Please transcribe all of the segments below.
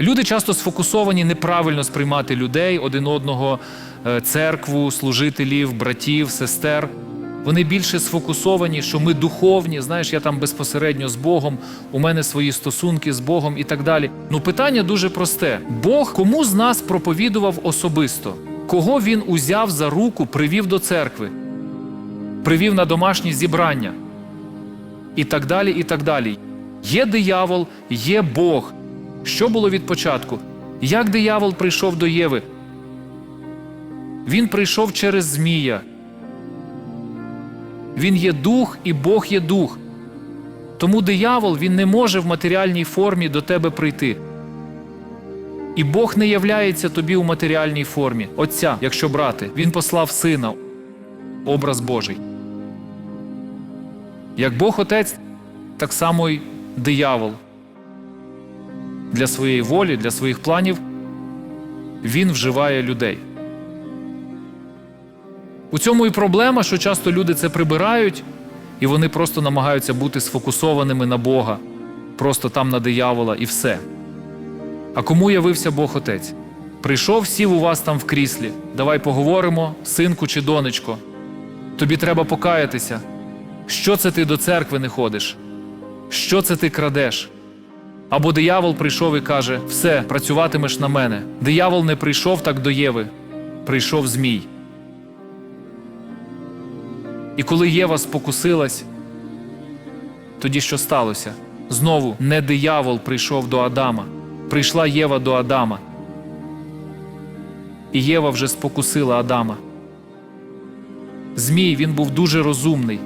Люди часто сфокусовані неправильно сприймати людей, один одного, е, церкву, служителів, братів, сестер. Вони більше сфокусовані, що ми духовні, знаєш, я там безпосередньо з Богом, у мене свої стосунки з Богом і так далі. Ну, питання дуже просте: Бог кому з нас проповідував особисто? Кого він узяв за руку, привів до церкви, привів на домашні зібрання? І так далі, і так далі. Є диявол, є Бог. Що було від початку? Як диявол прийшов до Єви? Він прийшов через Змія. Він є дух і Бог є дух. Тому диявол він не може в матеріальній формі до тебе прийти. І Бог не являється тобі у матеріальній формі. Отця, якщо брати, Він послав сина, образ Божий. Як Бог Отець, так само й диявол. Для своєї волі, для своїх планів він вживає людей. У цьому і проблема, що часто люди це прибирають, і вони просто намагаються бути сфокусованими на Бога, просто там на диявола і все. А кому явився Бог Отець? Прийшов, сів у вас там в кріслі. Давай поговоримо, синку чи донечко. Тобі треба покаятися. Що це ти до церкви не ходиш? Що це ти крадеш? Або диявол прийшов і каже: Все, працюватимеш на мене. Диявол не прийшов так до Єви, прийшов Змій. І коли Єва спокусилась, тоді що сталося? Знову не диявол прийшов до Адама, прийшла Єва до Адама. І Єва вже спокусила Адама. Змій він був дуже розумний.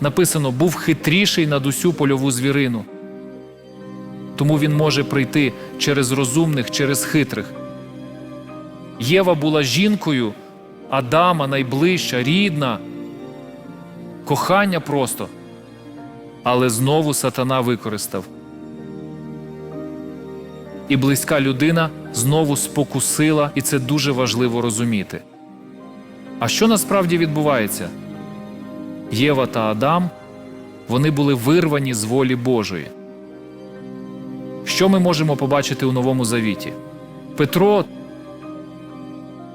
Написано, був хитріший над усю польову звірину. Тому він може прийти через розумних, через хитрих. Єва була жінкою Адама найближча, рідна, кохання просто. Але знову сатана використав. І близька людина знову спокусила, і це дуже важливо розуміти. А що насправді відбувається? Єва та Адам вони були вирвані з волі Божої. Що ми можемо побачити у Новому Завіті? Петро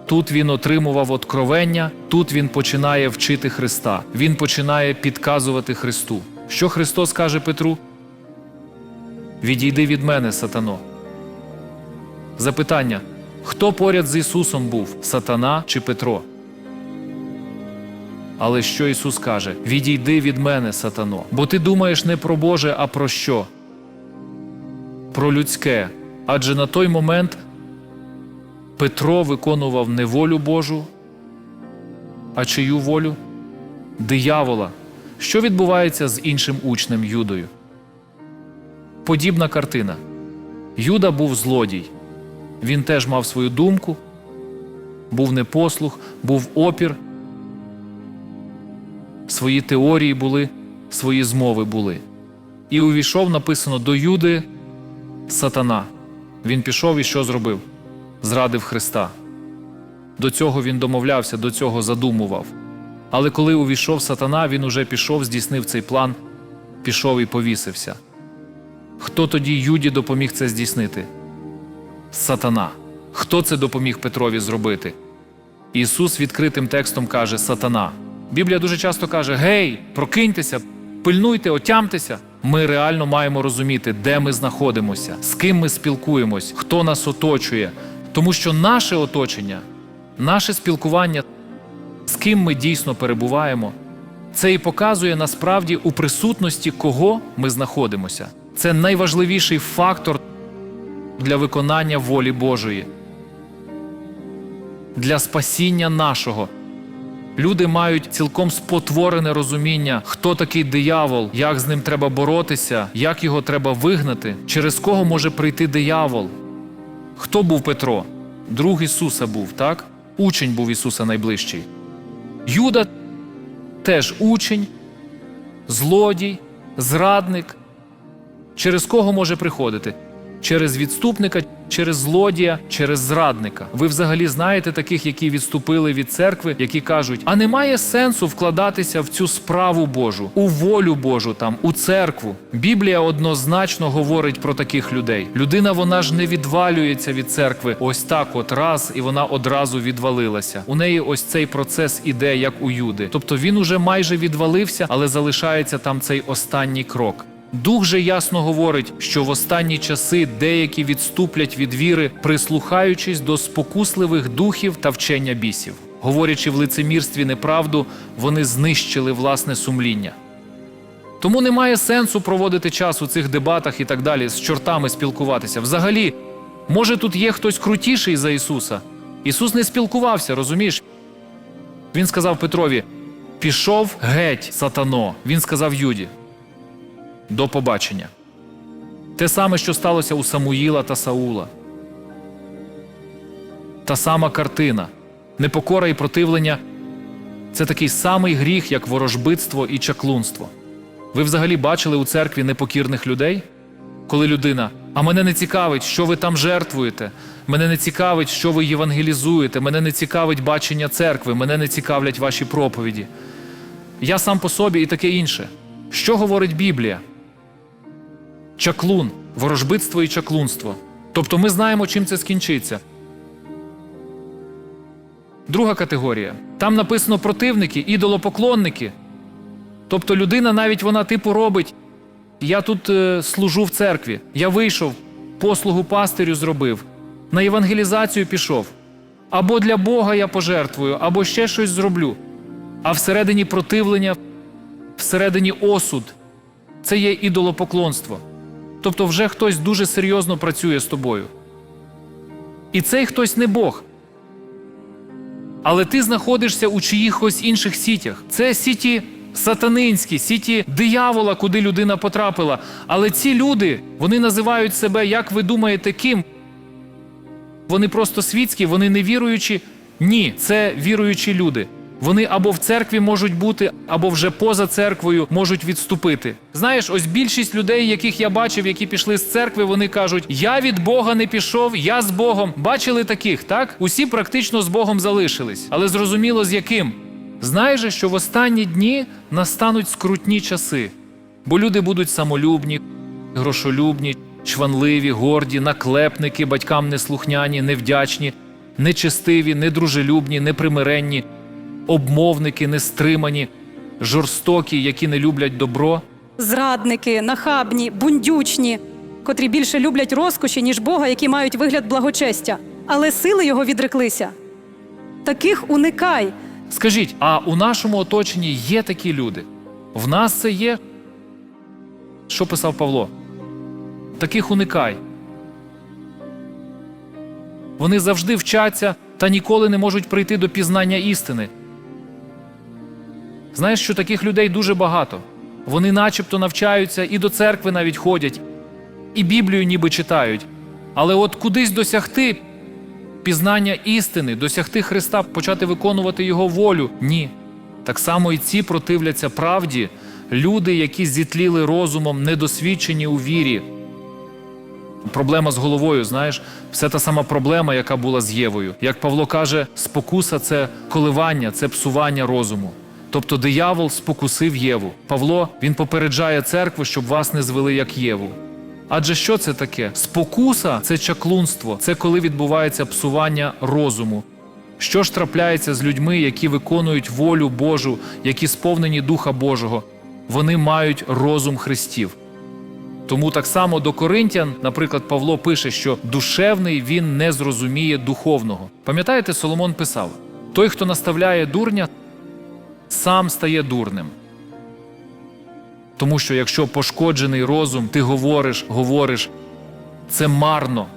тут він отримував откровення, тут він починає вчити Христа, він починає підказувати Христу. Що Христос каже Петру? Відійди від мене, сатано. Запитання: хто поряд з Ісусом був Сатана чи Петро? Але що Ісус каже? Відійди від мене, сатано, бо ти думаєш не про Боже, а про що? Про людське. Адже на той момент Петро виконував не волю Божу, а чию волю? Диявола. Що відбувається з іншим учнем Юдою? Подібна картина. Юда був злодій. Він теж мав свою думку, був непослух, був опір. Свої теорії були, свої змови були. І увійшов, написано, до Юди сатана. Він пішов і що зробив? Зрадив Христа. До цього він домовлявся, до цього задумував. Але коли увійшов сатана, він уже пішов, здійснив цей план, пішов і повісився. Хто тоді Юді допоміг це здійснити? Сатана. Хто це допоміг Петрові зробити? Ісус відкритим текстом каже Сатана. Біблія дуже часто каже: Гей, прокиньтеся, пильнуйте, отямтеся. Ми реально маємо розуміти, де ми знаходимося, з ким ми спілкуємось, хто нас оточує. Тому що наше оточення, наше спілкування, з ким ми дійсно перебуваємо, це і показує насправді у присутності кого ми знаходимося. Це найважливіший фактор для виконання волі Божої, для спасіння нашого. Люди мають цілком спотворене розуміння, хто такий диявол, як з ним треба боротися, як його треба вигнати, через кого може прийти диявол. Хто був Петро? Друг Ісуса був, так? Учень був Ісуса найближчий. Юда теж учень, злодій, зрадник. Через кого може приходити? Через відступника, через злодія, через зрадника. Ви взагалі знаєте таких, які відступили від церкви, які кажуть: а немає сенсу вкладатися в цю справу Божу, у волю Божу там, у церкву. Біблія однозначно говорить про таких людей. Людина вона ж не відвалюється від церкви ось так, от раз, і вона одразу відвалилася. У неї ось цей процес іде, як у Юди. Тобто він уже майже відвалився, але залишається там цей останній крок. Дух же ясно говорить, що в останні часи деякі відступлять від віри, прислухаючись до спокусливих духів та вчення бісів. Говорячи в лицемірстві неправду, вони знищили власне сумління. Тому немає сенсу проводити час у цих дебатах і так далі, з чортами спілкуватися. Взагалі, може тут є хтось крутіший за Ісуса. Ісус не спілкувався, розумієш? Він сказав Петрові: пішов геть, сатано. Він сказав Юді. До побачення. Те саме, що сталося у Самуїла та Саула. Та сама картина. Непокора і противлення це такий самий гріх, як ворожбитство і чаклунство. Ви взагалі бачили у церкві непокірних людей? Коли людина, а мене не цікавить, що ви там жертвуєте, мене не цікавить, що ви євангелізуєте, мене не цікавить бачення церкви, мене не цікавлять ваші проповіді. Я сам по собі і таке інше. Що говорить Біблія? Чаклун, ворожбитство і чаклунство. Тобто ми знаємо, чим це скінчиться. Друга категорія. Там написано противники, ідолопоклонники. Тобто людина навіть вона типу робить. Я тут е, служу в церкві, я вийшов, послугу пастирю зробив, на євангелізацію пішов. Або для Бога я пожертвую, або ще щось зроблю. А всередині противлення, всередині осуд це є ідолопоклонство. Тобто вже хтось дуже серйозно працює з тобою. І цей хтось не Бог. Але ти знаходишся у чиїхось інших сітях. Це сіті сатанинські, сіті диявола, куди людина потрапила. Але ці люди, вони називають себе, як ви думаєте, ким? Вони просто світські, вони не віруючі. Ні, це віруючі люди. Вони або в церкві можуть бути, або вже поза церквою можуть відступити. Знаєш, ось більшість людей, яких я бачив, які пішли з церкви, вони кажуть: Я від Бога не пішов, я з Богом. Бачили таких, так? Усі практично з Богом залишились, але зрозуміло з яким. Же, що в останні дні настануть скрутні часи, бо люди будуть самолюбні, грошолюбні, чванливі, горді, наклепники, батькам неслухняні, невдячні, нечестиві, недружелюбні, непримиренні, обмовники, нестримані, жорстокі, які не люблять добро. зрадники, нахабні, бундючні, котрі більше люблять розкоші, ніж Бога, які мають вигляд благочестя, але сили його відреклися. Таких уникай. Скажіть, а у нашому оточенні є такі люди? В нас це є? Що писав Павло? Таких уникай. Вони завжди вчаться та ніколи не можуть прийти до пізнання істини. Знаєш, що таких людей дуже багато. Вони начебто навчаються і до церкви навіть ходять, і Біблію ніби читають. Але от кудись досягти пізнання істини, досягти Христа, почати виконувати Його волю ні. Так само і ці противляться правді, люди, які зітліли розумом, недосвідчені у вірі. Проблема з головою, знаєш, все та сама проблема, яка була з Євою. Як Павло каже, спокуса це коливання, це псування розуму. Тобто диявол спокусив Єву. Павло він попереджає церкву, щоб вас не звели як Єву. Адже що це таке? Спокуса це чаклунство, це коли відбувається псування розуму. Що ж трапляється з людьми, які виконують волю Божу, які сповнені Духа Божого? Вони мають розум Христів. Тому так само до Коринтян, наприклад, Павло пише, що душевний він не зрозуміє духовного. Пам'ятаєте, Соломон писав: той, хто наставляє дурня, сам стає дурним. Тому що якщо пошкоджений розум, ти говориш, говориш, це марно.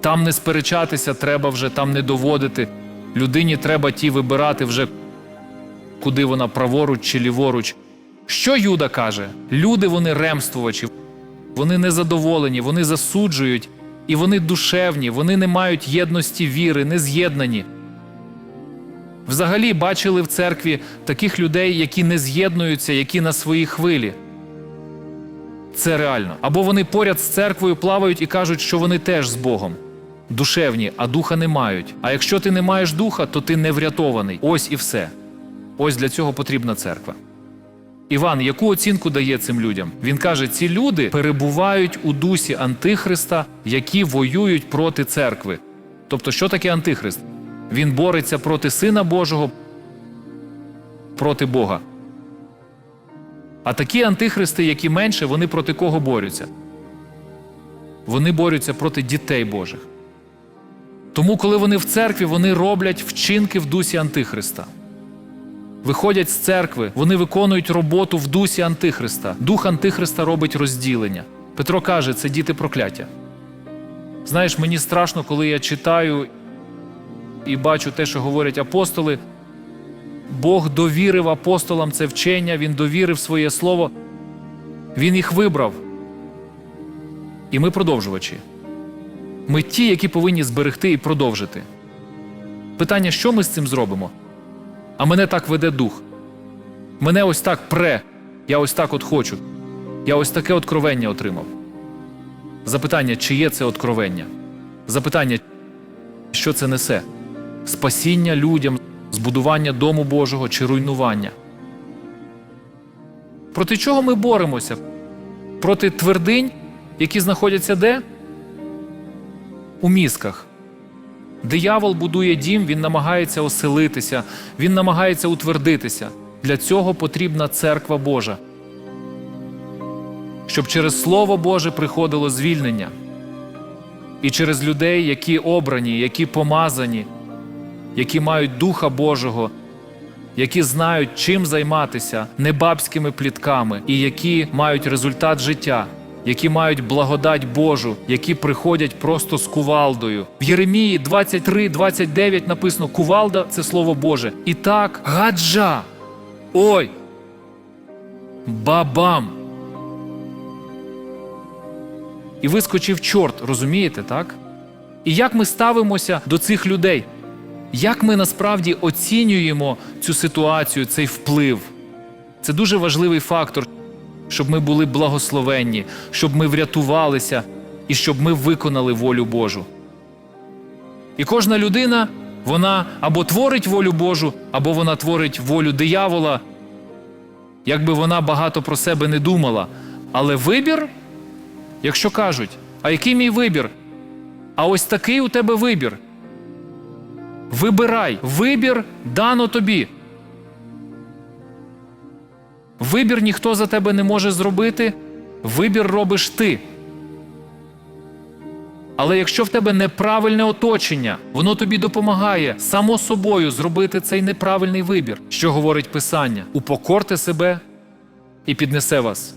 Там не сперечатися треба вже, там не доводити. Людині треба ті вибирати вже, куди вона праворуч чи ліворуч. Що Юда каже? Люди вони ремствувачі, вони незадоволені, вони засуджують, і вони душевні, вони не мають єдності віри, не з'єднані. Взагалі бачили в церкві таких людей, які не з'єднуються, які на своїй хвилі. Це реально. Або вони поряд з церквою плавають і кажуть, що вони теж з Богом. Душевні, а духа не мають. А якщо ти не маєш духа, то ти не врятований. Ось і все. Ось для цього потрібна церква. Іван, яку оцінку дає цим людям? Він каже: ці люди перебувають у дусі Антихриста, які воюють проти церкви. Тобто, що таке Антихрист? Він бореться проти Сина Божого, проти Бога. А такі антихристи, які менше, вони проти кого борються? Вони борються проти дітей Божих. Тому, коли вони в церкві, вони роблять вчинки в дусі Антихриста. Виходять з церкви, вони виконують роботу в дусі Антихриста. Дух Антихриста робить розділення. Петро каже, це діти прокляття. Знаєш, мені страшно, коли я читаю і бачу те, що говорять апостоли. Бог довірив апостолам це вчення, Він довірив своє слово, Він їх вибрав. І ми продовжувачі. Ми ті, які повинні зберегти і продовжити. Питання, що ми з цим зробимо? А мене так веде дух. Мене ось так пре. Я ось так от хочу. Я ось таке откровення отримав. Запитання, чи є це откровення? Запитання, що це несе? Спасіння людям, збудування дому Божого чи руйнування? Проти чого ми боремося? Проти твердинь, які знаходяться де? У мізках. Диявол будує дім, він намагається оселитися, він намагається утвердитися. Для цього потрібна церква Божа. Щоб через Слово Боже приходило звільнення. І через людей, які обрані, які помазані, які мають Духа Божого, які знають, чим займатися небабськими плітками, і які мають результат життя, які мають благодать Божу, які приходять просто з кувалдою. В Єремії 23, 29 написано: кувалда це слово Боже. І так, гаджа. Ой. Бабам. І вискочив чорт, розумієте, так? І як ми ставимося до цих людей? Як ми насправді оцінюємо цю ситуацію, цей вплив? Це дуже важливий фактор, щоб ми були благословенні, щоб ми врятувалися і щоб ми виконали волю Божу. І кожна людина, вона або творить волю Божу, або вона творить волю диявола, якби вона багато про себе не думала. Але вибір, якщо кажуть, а який мій вибір? А ось такий у тебе вибір. Вибирай, вибір дано тобі. Вибір ніхто за тебе не може зробити, вибір робиш ти. Але якщо в тебе неправильне оточення, воно тобі допомагає само собою зробити цей неправильний вибір, що говорить Писання: упокорте себе і піднесе вас.